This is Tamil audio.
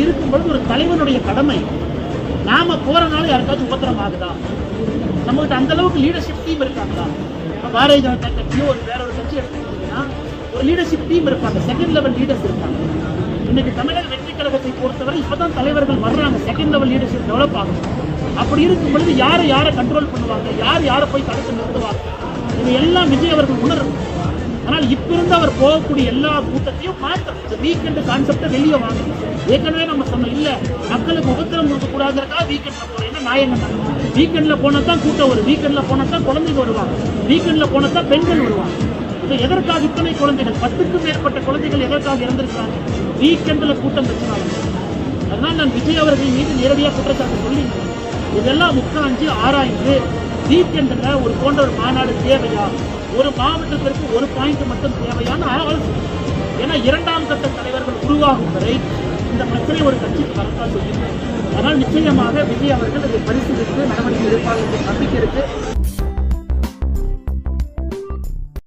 அப்படி இருக்கும்பொழுது ஒரு தலைவனுடைய கடமை. நாம போறனால யாருக்காவது உபத்திரம் ஆகுதா நம்மகிட்ட அந்த அளவுக்கு லீடர்ஷிப் டீம் இருக்காங்களா? இப்ப பாரதிய ஜனதா கட்சியோ ஒரு வேற ஒரு கட்சி எடுத்துக்கிட்டீங்கன்னா ஒரு லீடர்ஷிப் டீம் இருப்பாங்க. செகண்ட் லெவல் லீடர்ஸ் இருப்பாங்க. இன்னைக்கு தமிழக வெற்றி கழகத்தை பொறுத்தவரை இப்பதான் தலைவர்கள் வர்றாங்க. செகண்ட் லெவல் லீடர்ஷிப் டெவலப் ஆகும் அப்படி இருக்கும் பொழுது யாரை யாரை கண்ட்ரோல் பண்ணுவாங்க? யார் யாரை போய் தடுத்து நிறுத்துவாங்க? இது எல்லாம் விஜய் அவர்கள் உணரும் ஆனால் இப்ப இருந்து அவர் போகக்கூடிய எல்லா கூட்டத்தையும் மாற்றம் இந்த வீக்கெண்ட் கான்செப்டை வெளியே வாங்கணும் ஏற்கனவே நம்ம சொன்னோம் இல்லை மக்களுக்கு உபத்திரம் கொடுக்கக்கூடாதுக்காக வீக்கெண்ட்ல போறோம் என்ன நாயங்க வீக்கெண்டில் போனால் தான் கூட்டம் வரும் வீக்கெண்டில் போனால் தான் குழந்தைங்க வருவாங்க வீக்கெண்டில் போனால் தான் பெண்கள் வருவாங்க. இப்போ எதற்காக இத்தனை குழந்தைகள் பத்துக்கும் மேற்பட்ட குழந்தைகள் எதற்காக இறந்திருக்காங்க வீக்கெண்டில் கூட்டம் வச்சுனாங்க அதனால் நான் விஜய் அவர்கள் மீது நேரடியாக குற்றச்சாட்டு சொல்லி இதெல்லாம் உட்காந்து ஆராய்ந்து வீக்கெண்டில் ஒரு போன்ற ஒரு மாநாடு தேவையா? ஒரு மாவட்டத்திற்கு ஒரு பாயிண்ட் மட்டும் தேவையான ஆலோசனை ஏன்னா இரண்டாம் கட்ட தலைவர்கள் உருவாகும் வரை இந்த பிரச்சனை ஒரு கட்சிக்கு வரத்தான் சொல்லியிருக்கேன் ஆனால் நிச்சயமாக விஜய் அவர்கள் அதை பரிசீலித்து நடவடிக்கை எடுப்பார்கள் நம்பிக்கை இருக்கு.